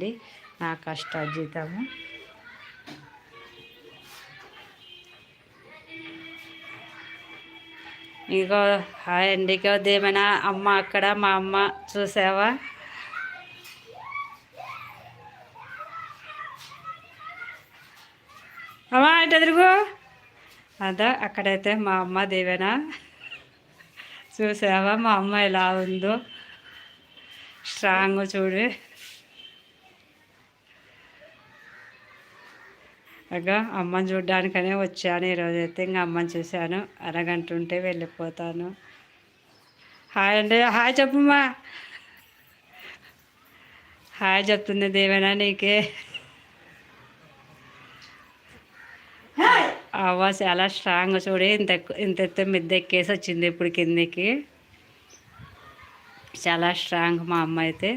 అండి నా కష్టార్జితము. ఇగో హాయ్ అండి. ఇగో ఏమైనా అమ్మ అక్కడ మా అమ్మ చూసావా? అమ్మా అంటే ఎదురుగు అదా అక్కడైతే మా అమ్మ దేవేనా? చూసావా మా అమ్మ ఎలా ఉందో? స్ట్రాంగ్ చూడు. అగా అమ్మని చూడ్డానికనే వచ్చాను. ఈరోజైతే ఇంకా అమ్మని చూశాను. అరగంట ఉంటే వెళ్ళిపోతాను. హాయ్ అండి. హాయ్ చెప్పమ్మా. హాయ్ చెప్తుంది దేవేనా నీకే? అవ్వ చాలా స్ట్రాంగ్ చూడి ఇంత ఇంత ఎత్తు మిద్దె ఎక్కేసి వచ్చింది ఇప్పుడు కిందికి. చాలా స్ట్రాంగ్ మా అమ్మ అయితే.